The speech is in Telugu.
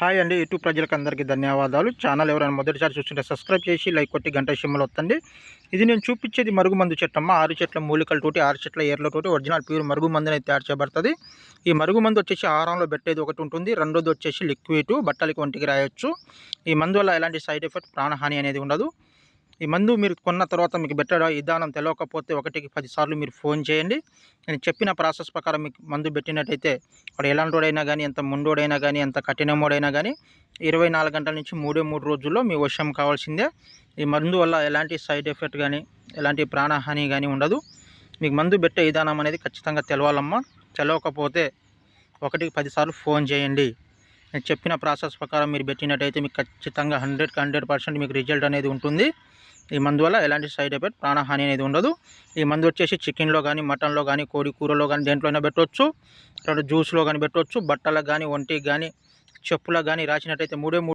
హాయ్ అండి. యూట్యూబ్ ప్రజలకు అందరికీ ధన్యవాదాలు. ఛానల్ ఎవరైనా మొదటిసారి చూస్తుంటే సబ్స్క్రైబ్ చేసి లైక్ కొట్టి గంట సిమ్మలు వస్తుంది ఇది నేను చూపించేది మరుగుమందు చెట్టమ్మ ఆరు చెట్ల మూలికలతోటి ఆరు చెట్ల ఏర్లతోటి ఒరిజినల్ ప్యూర్ మరుగుమందు అనేది తయారు చేయబడుతుంది. ఈ మరుగుమందు వచ్చేసి ఆహారంలో పెట్టేది ఒకటి ఉంటుంది. రెండోది వచ్చేసి లిక్విడ్ బట్టలకి ఒంటికి రాయొచ్చు. ఈ మందు వల్ల ఎలాంటి సైడ్ ఎఫెక్ట్ ప్రాణహాని అనేది ఉండదు. ఈ మందు మీరు కొన్న తర్వాత మీకు బెటర్ విధానం తెలియకపోతే ఒకటికి పదిసార్లు మీరు ఫోన్ చేయండి. నేను చెప్పిన ప్రాసెస్ ప్రకారం మీకు మందు పెట్టినట్టయితే వాడు ఎలాంటోడైనా కానీ ఎంత ముండోడైనా కానీ ఎంత కఠినమోడైనా కానీ ఇరవై నాలుగు గంటల నుంచి మూడే మూడు రోజుల్లో మీ వశం కావాల్సిందే. ఈ మందు వల్ల ఎలాంటి సైడ్ ఎఫెక్ట్ కానీ ఎలాంటి ప్రాణహాని కానీ ఉండదు. మీకు మందు పెట్టే విధానం అనేది ఖచ్చితంగా తెలవాలమ్మా. తెలవకపోతే ఒకటికి పదిసార్లు ఫోన్ చేయండి. నేను చెప్పిన ప్రాసెస్ ప్రకారం మీరు పెట్టినట్టయితే మీకు ఖచ్చితంగా హండ్రెడ్కి హండ్రెడ్ పర్సెంట్ మీకు రిజల్ట్ అనేది ఉంటుంది. ఈ మందు వల్ల ఎలాంటి సైడ్ ఎఫెక్ట్? ప్రాణహాని అనేది ఉండదు. ఈ మందు వచ్చేసి చికెన్లో కానీ మటన్లో కానీ కోడి కూరలో కానీ దేంట్లోనే పెట్టవచ్చు రెండు జ్యూస్లో కానీ పెట్టవచ్చు బట్టలకు కానీ ఒంటికి కానీ చెప్పులకు కానీ రాసినట్టయితే మూడే మూడు